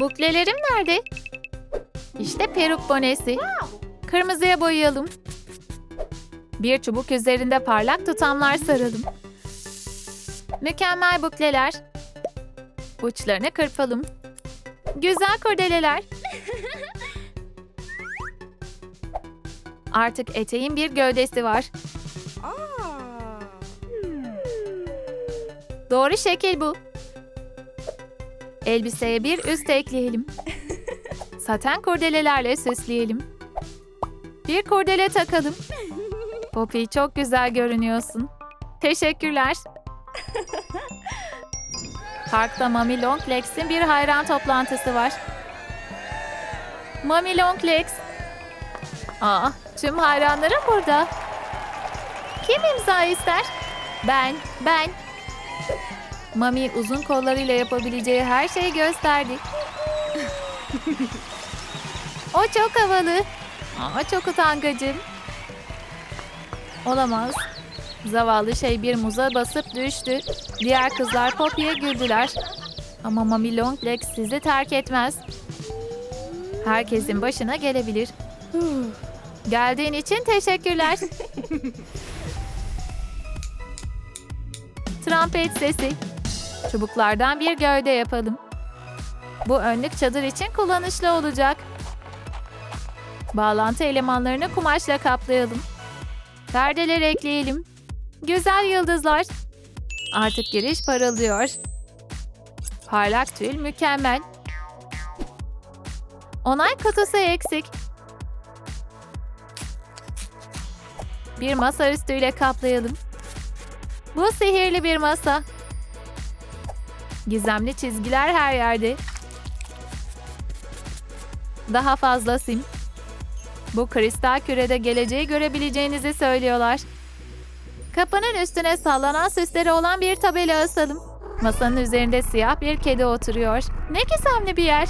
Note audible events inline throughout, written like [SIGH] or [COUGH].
Buklelerim nerede? İşte peruk bonesi. Kırmızıya boyayalım. Bir çubuk üzerinde parlak tutamlar saralım. Mükemmel bukleler. Uçlarını kırpalım. Güzel kurdeleler. Artık eteğin bir gövdesi var. Doğru şekil bu. Elbiseye bir üst ekleyelim. Saten kurdelelerle süsleyelim. Bir kurdele takalım. Poppy çok güzel görünüyorsun. Teşekkürler. Parkta Mami Longlegs'in bir hayran toplantısı var. Mami Longlegs. Aa, tüm hayranlarım burada. Kim imza ister? Ben, ben. Mami uzun kollarıyla yapabileceği her şeyi gösterdi. o çok havalı. Aa, çok utangacım. Olamaz. Zavallı şey bir muza basıp düştü. Diğer kızlar Poppy'ye güldüler. Ama Mami Longlegs sizi terk etmez. Herkesin başına gelebilir. Geldiğin için teşekkürler. [LAUGHS] Trompet sesi. Çubuklardan bir gövde yapalım. Bu önlük çadır için kullanışlı olacak. Bağlantı elemanlarını kumaşla kaplayalım. Perdeler ekleyelim. Güzel yıldızlar. Artık giriş parıldıyor. Parlak tül mükemmel. Onay kutusu eksik. Bir masa üstüyle kaplayalım. Bu sihirli bir masa. Gizemli çizgiler her yerde. Daha fazla sim. Bu kristal kürede geleceği görebileceğinizi söylüyorlar. Kapının üstüne sallanan süsleri olan bir tabela asalım. Masanın üzerinde siyah bir kedi oturuyor. Ne gizemli bir yer.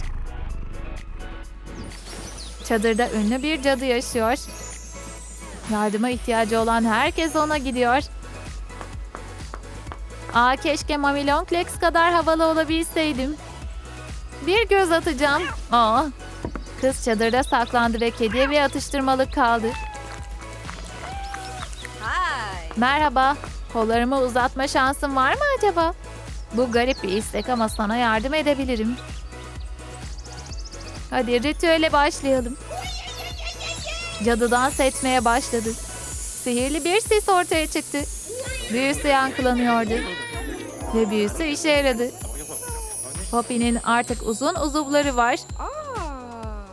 Çadırda ünlü bir cadı yaşıyor. Yardıma ihtiyacı olan herkes ona gidiyor. Aa keşke Mami Longlegs kadar havalı olabilseydim. Bir göz atacağım. Aa. Kız çadırda saklandı ve kediye bir atıştırmalık kaldı. Hi. Merhaba. Kollarımı uzatma şansın var mı acaba? Bu garip bir istek ama sana yardım edebilirim. Hadi ritüele başlayalım. Cadı dans etmeye başladı. Sihirli bir ses ortaya çıktı. Büyüsü yankılanıyordu. Ve büyüsü işe yaradı. Poppy'nin artık uzun uzuvları var.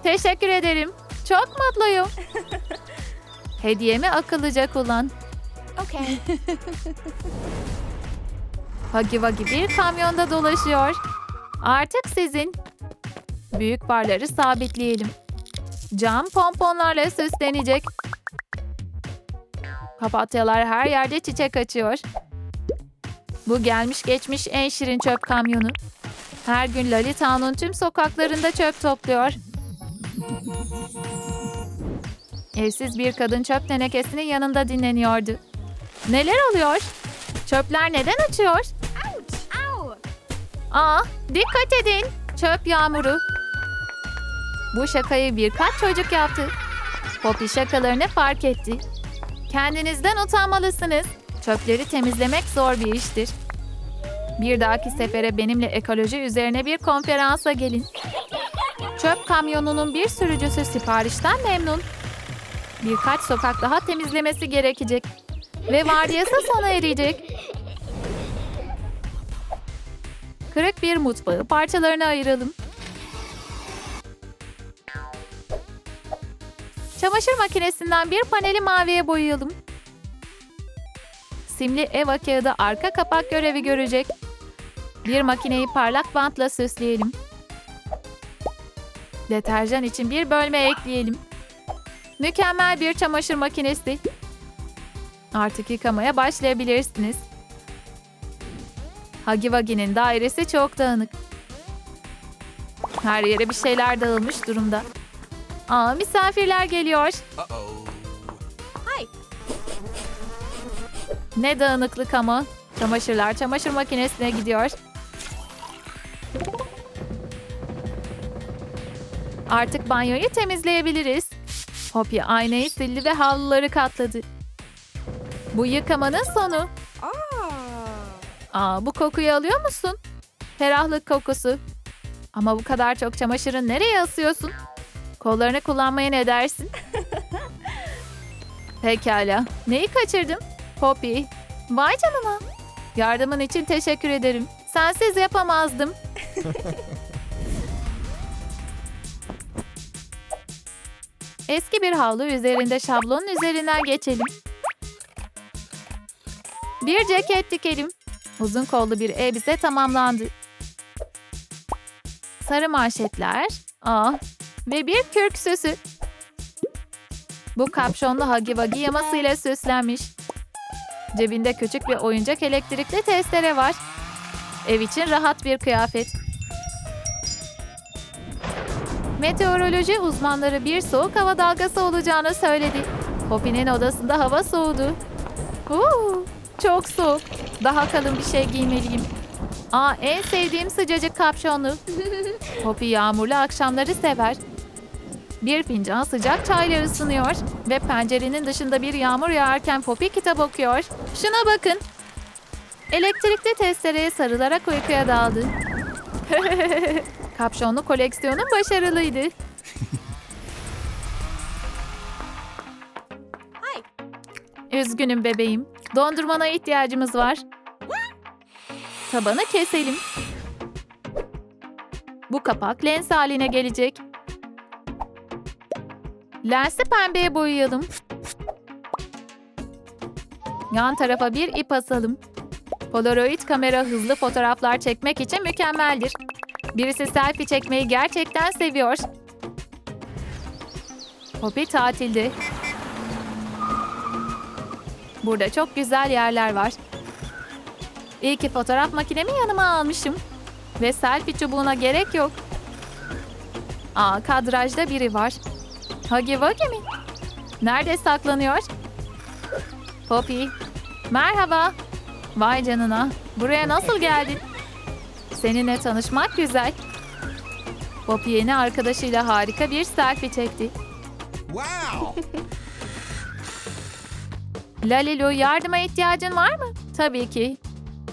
Teşekkür ederim. Çok mutluyum. [LAUGHS] Hediyemi akıllıca kullan. Okay. [LAUGHS] Hagi Vagi bir kamyonda dolaşıyor. Artık sizin. Büyük barları sabitleyelim. Cam pomponlarla süslenecek. Papatyalar her yerde çiçek açıyor. Bu gelmiş geçmiş en şirin çöp kamyonu. Her gün Lalita'nın tüm sokaklarında çöp topluyor. Evsiz bir kadın çöp tenekesinin yanında dinleniyordu. Neler oluyor? Çöpler neden açıyor? Aa, dikkat edin. Çöp yağmuru. Bu şakayı birkaç çocuk yaptı. Poppy şakalarını fark etti. Kendinizden utanmalısınız. Çöpleri temizlemek zor bir iştir. Bir dahaki sefere benimle ekoloji üzerine bir konferansa gelin. Çöp kamyonunun bir sürücüsü siparişten memnun. Birkaç sokak daha temizlemesi gerekecek. Ve vardiyası sona erecek. Kırık bir mutfağı parçalarına ayıralım. Çamaşır makinesinden bir paneli maviye boyayalım. Simli Eva kağıdı arka kapak görevi görecek. Bir makineyi parlak bantla süsleyelim. Deterjan için bir bölme ekleyelim. Mükemmel bir çamaşır makinesi. Artık yıkamaya başlayabilirsiniz. Hagi Vagi'nin dairesi çok dağınık. Her yere bir şeyler dağılmış durumda. Aa misafirler geliyor. Hi. Ne dağınıklık ama. Çamaşırlar çamaşır makinesine gidiyor. Artık banyoyu temizleyebiliriz. Poppy aynayı sildi ve havluları katladı. Bu yıkamanın sonu. Oh. Aa, bu kokuyu alıyor musun? Ferahlık kokusu. Ama bu kadar çok çamaşırı nereye asıyorsun? Kollarını kullanmaya ne dersin? [LAUGHS] Pekala. Neyi kaçırdım? Poppy. Vay canına. Yardımın için teşekkür ederim. Sensiz yapamazdım. [LAUGHS] Eski bir havlu üzerinde şablonun üzerinden geçelim. Bir ceket dikelim. Uzun kollu bir elbise tamamlandı. Sarı manşetler, ah ve bir kürk süsü. Bu kapşonlu Huggy Wuggy yamasıyla süslenmiş. Cebinde küçük bir oyuncak elektrikli testere var. Ev için rahat bir kıyafet. Meteoroloji uzmanları bir soğuk hava dalgası olacağını söyledi. Poppy'nin odasında hava soğudu. Uuu, çok soğuk. Daha kalın bir şey giymeliyim. Aa, en sevdiğim sıcacık kapşonlu. [LAUGHS] Poppy yağmurlu akşamları sever. Bir fincan sıcak çayla ısınıyor ve pencerenin dışında bir yağmur yağarken Poppy kitap okuyor. Şuna bakın. Elektrikli testereye sarılarak uykuya daldı. [LAUGHS] Kapşonlu koleksiyonun başarılıydı. Üzgünüm bebeğim. Dondurmana ihtiyacımız var. Tabanı keselim. Bu kapak lens haline gelecek. Lensi pembeye boyayalım. Yan tarafa bir ip asalım. Polaroid kamera hızlı fotoğraflar çekmek için mükemmeldir. Birisi selfie çekmeyi gerçekten seviyor. Poppy tatilde. Burada çok güzel yerler var. İyi ki fotoğraf makinemi yanıma almışım. Ve selfie çubuğuna gerek yok. Aa, kadrajda biri var. Huggy Wuggy mi? Nerede saklanıyor? Poppy. Merhaba. Vay canına. Buraya nasıl geldin? Seninle tanışmak güzel. Poppy yeni arkadaşıyla harika bir selfie çekti. Wow! [LAUGHS] Lalilu yardıma ihtiyacın var mı? Tabii ki.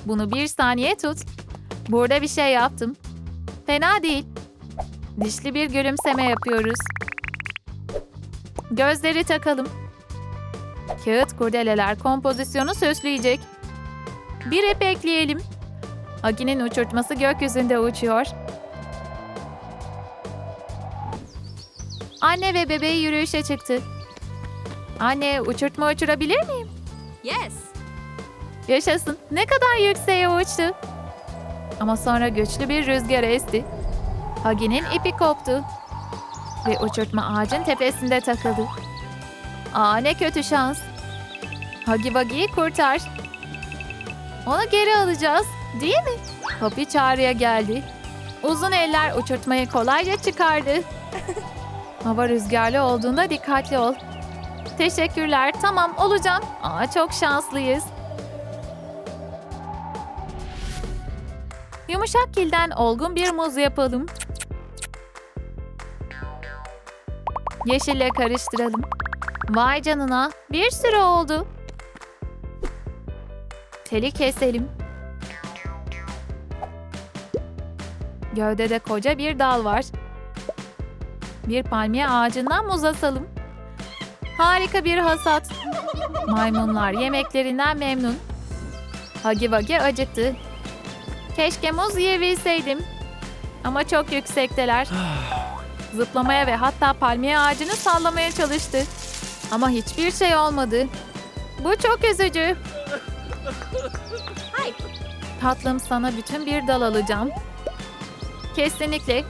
Bunu bir saniye tut. Burada bir şey yaptım. Fena değil. Dişli bir gülümseme yapıyoruz. Gözleri takalım. Kağıt kurdeleler kompozisyonu süsleyecek. Bir ip ekleyelim. Agi'nin uçurtması gökyüzünde uçuyor. Anne ve bebeği yürüyüşe çıktı. Anne uçurtma uçurabilir miyim? Yes. Yaşasın. Ne kadar yükseğe uçtu. Ama sonra güçlü bir rüzgar esti. Hagi'nin ipi koptu. Ve uçurtma ağacın tepesinde takıldı. Aa ne kötü şans. Hagi Wagi'yi kurtar. Onu geri alacağız. Değil mi? Poppy çağrıya geldi. Uzun eller uçurtmayı kolayca çıkardı. [LAUGHS] Hava rüzgarlı olduğunda dikkatli ol. Teşekkürler. Tamam olacağım. Aa çok şanslıyız. Yumuşak kilden olgun bir muz yapalım. Yeşille karıştıralım. Vay canına bir sürü oldu. Teli keselim. Gövdede koca bir dal var. Bir palmiye ağacından muz asalım. Harika bir hasat. Maymunlar yemeklerinden memnun. Hagi Wagi acıktı. Keşke muz yiyebilseydim. Ama çok yüksekteler. [SIGHS] Zıplamaya ve hatta palmiye ağacını sallamaya çalıştı. Ama hiçbir şey olmadı. Bu çok üzücü. Tatlım sana bütün bir dal alacağım. Kesinlikle.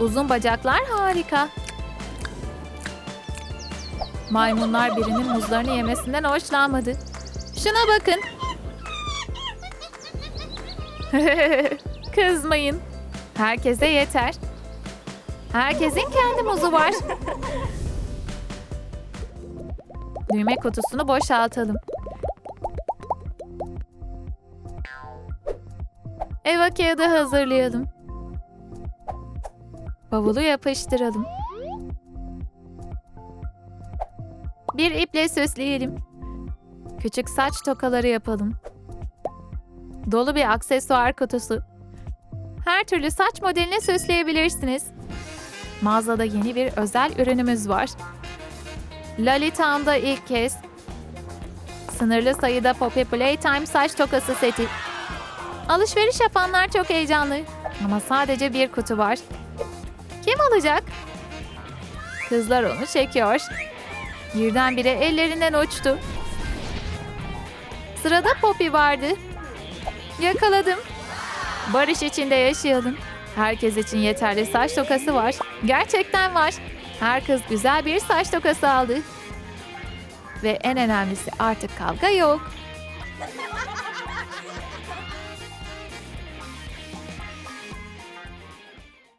Uzun bacaklar harika. Maymunlar birinin muzlarını yemesinden hoşlanmadı. Şuna bakın. [LAUGHS] Kızmayın. Herkese yeter. Herkesin kendi muzu var. Düğme kutusunu boşaltalım. Eva kağıdı hazırlayalım. Bavulu yapıştıralım. Bir iple süsleyelim. Küçük saç tokaları yapalım. Dolu bir aksesuar kutusu. Her türlü saç modeline süsleyebilirsiniz. Mağazada yeni bir özel ürünümüz var. Lolitown'da ilk kez sınırlı sayıda Poppy Playtime saç tokası seti. Alışveriş yapanlar çok heyecanlı. Ama sadece bir kutu var. Kim alacak? Kızlar onu çekiyor. Birdenbire ellerinden uçtu. Sırada Poppy vardı. Yakaladım. Barış içinde yaşayalım. Herkes için yeterli saç tokası var. Gerçekten var. Her kız güzel bir saç tokası aldı. Ve en önemlisi artık kavga yok.